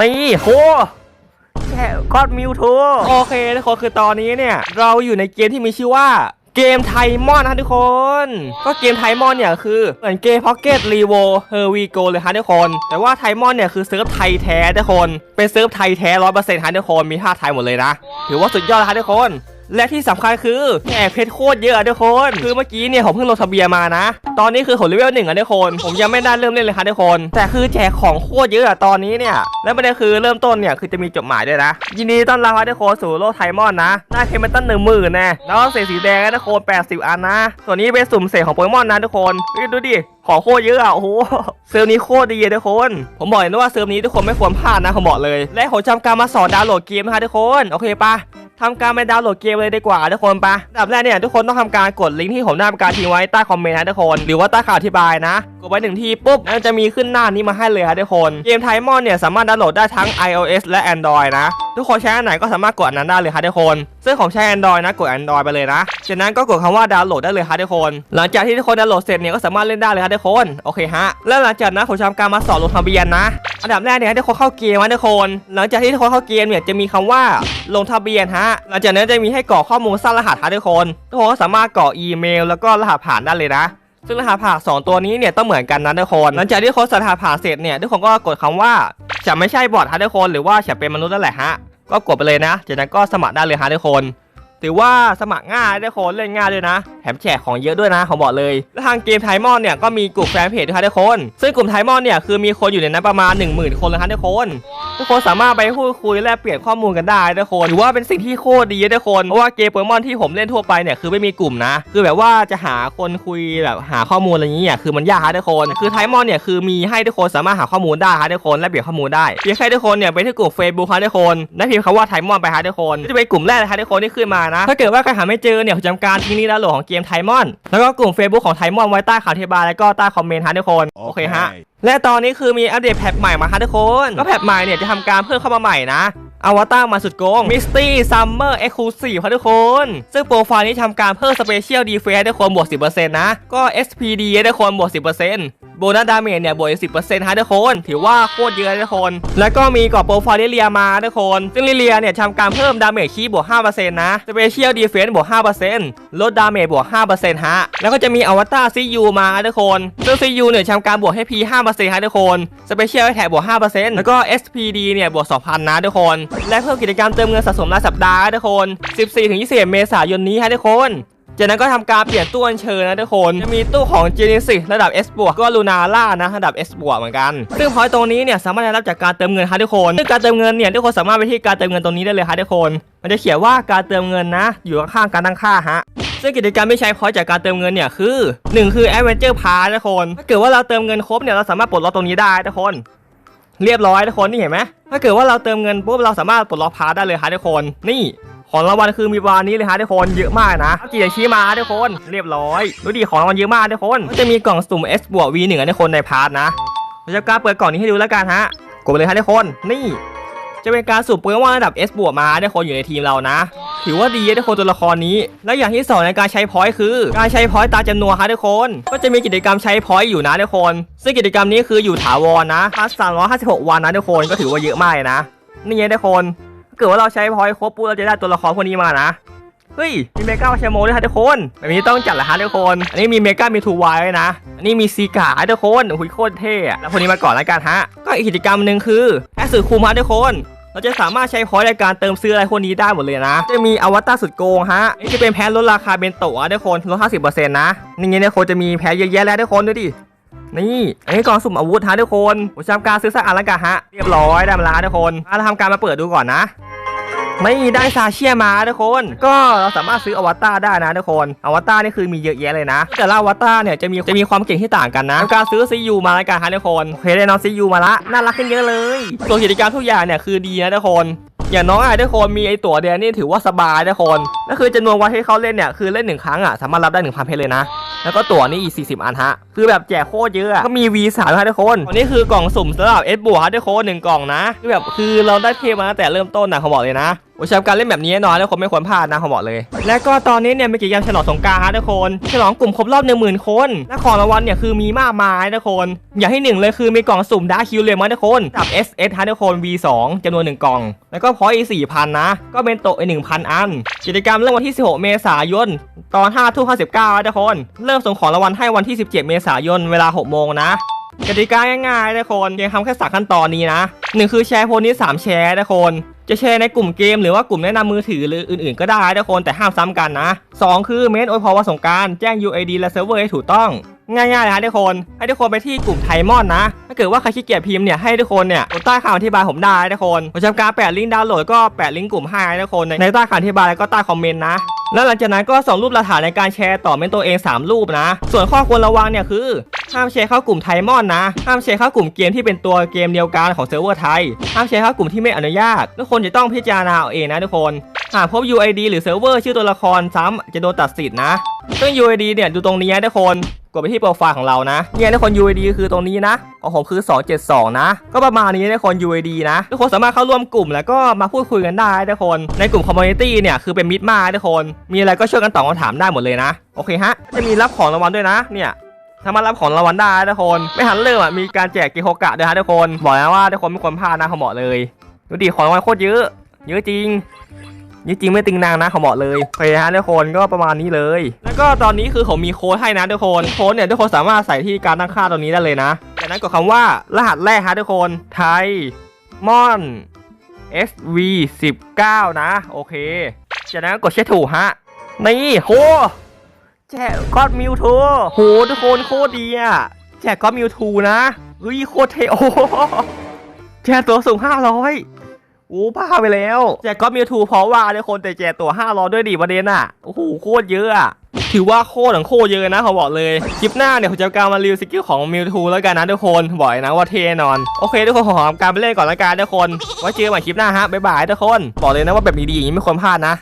นี่โหแค่ก็อดมิวทูโอเคทุกคนคือตอนนี้เนี่ย เราอยู่ในเกมที่มีชื่อว่าเกมไทมอนนะทุกคน ก็เกมไทมอนเนี่ยคือเหมือนเกมพ็อกเก็ตรีโวเฮอร์วีโกเลยฮะทุกคน แต่ว่าไทมอนเนี่ยคือเซิร์ฟไทยแท้ทุกคน เป็นเซิร์ฟไทยแท้ร้อยเปอร์เซ็นต์ฮะทุกคน มีท่าไทยหมดเลยนะ ถือว่าสุดยอดแลยฮะทุกคน และที่สำคัญคือแหมเพชรโคตรเยอะทุกคน คือเมื่อกี้เนี่ยผมเพิ่งลงทะเบียนมานะ ตอนนี้คือผมเลเวลหนึ่งอะทุกคน ผมยังไม่ได้เริ่มเล่นเลยครับทุกคน แต่คือแจกของโคตรเยอะอะตอนนี้เนี่ย และประเด็นคือเริ่มต้นเนี่ยคือจะมีจดหมายด้วยนะ ยินดีต้อนรับครับทุกคนสู่โลกไทมอนนะ ได้เคมเมตันหนึ่งหมื่นแน่แล้วเศษสีแดงนะทุกคนแปดสิบอันนะ ส่วนนี้เป็นสุ่มเศษของโปเกมอนนะทุกคนดูดิของโคตรเยอะอะโอ้โหเซิร์ฟนี้โคตรดีทุกคน ผมบอกเลยนะว่าเซิร์ฟนี้ทุกคนไม่ควรพลาดนะผมบอกเลย และผมจำการมาสอนดาวน์โหลดเกมนะคะทุกคน โอเคปะ ทำการไปดาวน์โหลดเกมเลยดีกว่าทุกคนปะอันดับแรกเนี่ยทุกคนต้องทำการกดลิงก์ที่ผมได้ทำการทิ้งไว้ใต้คอมเมนต์นะทุกคน หรือว่าใต้ข่าวอธิบายนะ กดไปหนึ่งทีปุ๊บแล้วมันจะมีขึ้นหน้านี้มาให้เลยครับทุกคนเกมไทมอนเนี่ยสามารถดาวน์โหลดได้ทั้ง iOS และ Android นะ ทุกคนใช้อันไหนก็สามารถกดอันนั้นได้เลยครับทุกคน ซึ่งของใช้ Android นะกด Android ไปเลยนะจากนั้นก็กดคำว่าดาวน์โหลดได้เลยครับทุกคน หลังจากที่ทุกคนดาวน์โหลดเสร็จเนี่ยก็สามารถเล่นได้เลยครับทุกคนโอเคฮะแล้วหลังจากนั้นผมจะทำการมาสอนลงทะเบียนนะอันดับแรกเนี่ยให้ทุกคนเข้าเกมนะทุกคน หลังจากที่ทุกคนเข้าเกมเนี่ยจะมีคำว่าลงทะเบียนฮะ หลังจากนั้นจะมีให้กรอกข้อมูลสร้างรหัสฮะทุกคน ทุกคนก็สามารถกรอกอีเมล แล้วก็รหัสผ่านได้เลยนะ ซึ่งรหัสผ่านสองตัวนี้เนี่ยต้องเหมือนกันนะทุกคนหลังจากที่ทุกคนใส่รหัสผ่านเสร็จเนี่ยทุกคนก็กดคำว่าฉันไม่ใช่บอทฮะทุกคนหรือว่าฉันเป็นมนุษย์นั่นแหละฮะก็กดไปเลยนะจากนั้นก็สมัครได้เลยฮะทุกคนถือว่าสมัครง่ายทุกคนเล่นง่ายด้วยนะแถมแจกของเยอะด้วยนะผมบอกเลยและทางเกมไทมอนเนี่ยก็มีกลุ่มแฟนเพจด้วยครับทุกคนซึ่งกลุ่มไทมอนเนี่ยคือมีคนอยู่ในนั้นประมาณ 1 0,000 คนเลยครับทุกคนทุกคนสามารถไปพูดคุยแลกเปลี่ยนข้อมูลกันได้ทุกคนถือว่าเป็นสิ่งที่โคตรดีทุกคนเพราะว่าเกมโปเกมอนที่ผมเล่นทั่วไปเนี่ยคือไม่มีกลุ่มนะ คือแบบว่าจะหาคนคุยแบบหาข้อมูลอะไรอย่างเงี้ยคือมันยากครับทุกคนคือไทมอนเนี่ยคือมีให้ทุกคนสามารถหาข้อมูลได้ครับทุกคนและเปลี่ยนข้อมูลได้เพียงแค่ทุกคนเนี่ยไปที่กลุ่ม Facebook ครับทุกคนและพิมพ์คำว่าไทมอนไปครับทุกคนจะเป็นกลุ่มแรกเลยครับทุกคนที่ขึ้นมานะ ถ้าเกิดว่าใครหาไม่เจอเนี่ยจำการทิ้งลิงก์ดาวโหลดของเกมไทมอนแล้วก็กลุ่ม Facebook ของไทมอนไว้ใต้ข่าวอธิบาแล้วก็ใต้คอมเมนต์ฮะทุกคนโอเคฮะ และตอนนี้คือมีอัปเดตแพทใหม่มาฮะทุกคน ก็แพทใหม่เนี่ยจะทำการเพิ่มเข้ามาใหม่นะอวตารมาสุดโกง Misty Summer Exclusive ครับทุกคน ซึ่งโปรไฟล์นี้ทำการเพิ่ม Special Defense ให้ทุกคนบวก 10%นะ ก็ SPD ให้ทุกคนบวก 10%โบนัสดาเมจเนี่ยบวกอีก10%ฮะทุกคน ถือว่าโคตรเยอะทุกคน แล้วก็มีกรอบโปรไฟล์ลิเลียมาทุกคน ซึ่งลิเลียเนี่ยทำการเพิ่มดาเมจคีบวก5%นะ Special Defense บวก5%ลดดาเมจบวก5%ฮะ แล้วก็จะมีอวตารซียูมาทุกคน ซึ่งซียูเนี่ยทำการบวกให้ P 5%ฮะทุกคน Special Attack บวก5%แล้วก็ SPD เนี่ยบวก2,000นนะทุกคน และเพิ่มกิจกรรมเติมเงินสะสมรายสัปดาห์ทุกคน 14-20เมษายนนี้ฮะทุกคน จากนั้นก็ทำการเปลี่ยนตู้อัญเชิญนะทุกคน จะมีตู้ของ Genesis ระดับ S บวกก็ลูนาล่านะระดับ S บวกเหมือนกัน ซึ่งพอยตรงนี้เนี่ยสามารถได้รับจากการเติมเงินฮะทุกคนซึ่งการเติมเงินเนี่ยทุกคนสามารถไปที่การเติมเงินตรงนี้ได้เลยฮะทุกคน มันจะเขียนว่าการเติมเงินนะ อยู่ข้างๆการตั้งค่าฮะซึ่งกิจกรรมที่ใช้พอยจากการเติมเงินเนี่ยคือ 1 คือ Adventure Pass ทุกคนถ้าเกิดว่าเราเติมเงินครบเนี่ยเราสามารถปลดล็อกตรงนี้ได้ทุกคนเรียบร้อยทุกคนนี่เห็นไหมถ้าเกิดว่าเราเติมเงินปุ๊บเราสามารถปลดล็อกพาร์ทได้เลยฮะทุกคนนี่ ของรางวัลคือมีวานนี้เลยฮะทุกคนเยอะมากนะกี่ชี้มาทุกคนเรียบร้อยดูดิของรางวัลเยอะมากทุกคนจะมีกล่องสุ่ม S บวก V1 อะทุกคนในพาร์ทนะเราจะกล้าเปิดกล่องนี้ให้ดูแล้วกันฮะกดเลยฮะทุกคนนี่จะเป็นการสุ่มโปเกมอนระดับ S บวกมาทุกคนอยู่ในทีมเรานะ ถือว่าดีนะทุกคนตัวละครนี้ และอย่างที่สองในการใช้พอยต์คือ การใช้พอยต์ตามจำนวนฮะทุกคน ก็จะมีกิจกรรมใช้พอยต์อยู่นะทุกคน ซึ่งกิจกรรมนี้คืออยู่ถาวรนะพัส356วันนะทุกคนก็ถือว่าเยอะมากเลยนะ นี่ไงทุกคน เกิดว่าเราใช้พอยครบปุ๊บเราจะได้ตัวละครพวกนี้มานะเฮ้ยมีเมกาชโมด้วยฮะทุกคนแบบนี้ต้องจัดละฮะทุกคน อันนี้มีเมกามีทูวายด้นะ อันนี้มีซีกาทุกคนหุยโคตรเท่อะแล้วพวกนี้มาก่อนแล้วกันฮะ ก็อีกกิจกรรมหนึ่งคือแอสสื่อคุมฮะทุกคน เราจะสามารถใช้พอยในการเติมซื้ออะไรพวกนี้ได้หมดเลยนะ จะมีอวตารสุดโกงฮะนี่จะเป็นแพ้ลดราคาเบนโตะทุกคนลด 50%นะนี่ไงเนี่ยคนจะมีแพ้เยอะแยะแล้วทุกคนดูดิ นี่อันนี้กล่องสุ่มอาวุธฮะทุกคนผมทำการซื้อสักอันละกันฮะเรียบร้อยได้มาแล้วทุกคนเราทำการมาเปิดดูก่อนนะไม่ได้ซาเชียมาทุกคน ก็เราสามารถซื้ออวตารได้นะทุกคน อวตารนี่คือมีเยอะแยะเลยนะ แต่ละอวตารเนี่ยจะมีจะมีความเก่งที่ต่างกันนะทำการซื้อซียูมาแล้วกันฮะทุกคนโอเคได้น้องซียูมาละน่ารักขึ้นเยอะเลยส่วกิจกรรมทุกอย่างเนี่ยคือดีนะทุกคนอย่างน้องไอะทุกคนมีไอ้ตั๋วเดียนี่ถือว่าสบายทุกคนก็คือจำนวนวันที่เขาเล่นเนี่ยคือเล่นหนึ่งครั้งอะสามารถรับได้หนึ่งพันเพชรเลยนะ แล้วก็ตั๋วนี่อีก 40 อันฮะ คือแบบแจกโคตรเยอะ ก็มี V3 ฮะทุกคน อันนี้คือกล่องสุ่มสำหรับ S บวกฮะทุกคนหนึ่งกล่องนะ คือแบบคือเราได้เทมาตั้งแต่เริ่มต้นนะเขาบอกเลยนะผมชอบการเล่นแบบนี้แน่นอนแล้วคนไม่ควรพลาดนะผมบอกเลย และก็ตอนนี้เนี่ยมีกิจกรรมฉลองสงกานต์ฮะทุกคน ฉลองกลุ่มครบรอบหนึ่งหมื่นคน และของรางวัลเนี่ยคือมีมากมายทุกคน อย่างที่หนึ่งเลยคือมีกล่องสุ่มดาร์คิวเลมอนทุกคนกับ SS ฮะทุกคน V2 จำนวนหนึ่งกล่อง แล้วก็พอยต์สี่พันนะ ก็เป็นโตะอีกหนึ่งพันอัน กิจกรรมเริ่มวันที่ 16 เมษายน ตอน5ทุ่ม59นะทุกคน เริ่มส่งของรางวัลให้วันที่ 17 เมษายนเวลา 6 โมงนะกติกาง่ายๆทุกคนเพียงทำแค่สามขั้นตอนนี้นะหนึ่งคือแชร์โพสต์นี้ 3 แชร์ทุกคนจะแชร์ในกลุ่มเกมหรือว่ากลุ่มแนะนำมือถือหรืออื่นๆก็ได้ทุกคนแต่ห้ามซ้ำกันนะ 2 คือเมนโอพอวสงการแจ้ง UID และเซิร์ฟเวอร์ให้ถูกต้อง ง่ายๆเลยฮะทุกคนให้ทุกคนไปที่กลุ่มไทมอนนะ ถ้าเกิดว่าใครขี้เกียจพิมพ์เนี่ยให้ทุกคนเนี่ยใต้คำอธิบายผมได้ทุกคนผมจะการแปะลิงก์ดาวน์โหลดก็แปะลิงก์กลุ่มให้ทุกคนในใต้คำอธิบายแล้วก็ใต้คอมเมนต์นะ แล้วหลังจากนั้นก็ส่งรูปหลักฐานในการแชร์ต่อเป็นตัวเอง 3 รูปนะ ส่วนข้อควรระวังเนี่ยคือห้ามแชร์เข้ากลุ่มไทมอนนะ ห้ามแชร์เข้ากลุ่มเกมที่เป็นตัวเกมเดียวกันของเซิร์ฟเวอร์ไทย ห้ามแชร์เข้ากลุ่มที่ไม่อนุญาต ทุกคนจะต้องพิจารณาเอาเองนะทุกคนหากพบ UID หรือเซิร์ฟเวอร์ชื่อตัวละครซ้ำจะโดนตัดสิทธินะซึ่ง UID เนี่ยดูตรงนี้นะทุกคน กดไปที่โปรไฟล์ของเรานะ เนี่ยทุกคน UID คือตรงนี้นะของผมคือ 272 นะ ก็ประมาณนี้ทุกคน UID นะ ทุกคนสามารถเข้าร่วมกลุ่มแล้วก็มาพูดคุยกันได้ทุกคน ในกลุ่ม Community เนี่ยคือเป็นมิตรมากทุกคน มีอะไรก็ช่วยกันตอบคำถามได้หมดเลยนะ โอเคฮะ จะมีรับของรางวัลด้วยนะ เนี่ยสามารถรับของรางวัลได้ทุกคน ไม่หันเริ่มอะ มีการแจกเกโฮกะด้วยฮะทุกคน บอกแล้วว่าทุกคนไม่ควรพลาดนะเขาบอกเลย ดูดิของรางวัลโคตรเยอะ เยอะจริง เยอะจริงไม่ติงนางนะเขาบอกเลยโอเคฮะทุกคนก็ประมาณนี้เลย แล้วก็ตอนนี้คือผมมีโค้ดให้นะทุกคนโค้ดเนี่ยทุกคนสามารถใส่ที่การตั้งค่าตรงนี้ได้เลยนะจากนั้นกดคำว่ารหัสแรกฮะทุกคนไทยมอน SV 19นะ โอเคจากนั้นกดเช็คถูกฮะนี่โหแจกก็อดมิวทูโหทุกคนโคตรดีอะแจกก็อดมิวทูนะเฮ้ยโคตรเทโอ้แจกตัวสูง500โอ้ บ้าไปแล้วแจกก็มิวทูเพราะว่าทุกคนแต่แจกตัว5รอด้วยดิประเด็นอะโอ้โหโคตรเยอะอะถือว่าโคตรของโคตรเยอะนะเขาบอกเลย คลิปหน้าเนี่ยผมจะการมารีวิวสกิลของมิวทูแล้วกันนะทุกคนบอกเลยนะว่าเทนอน โอเคทุกคนขอทำการไปเล่นก่อนละกันทุกคนไว้เจอกันใหม่คลิปหน้าฮะบ๊ายบายทุกคนบอกเลยนะว่าแบบดีๆอย่างนี้ไม่ควรพลาดนะ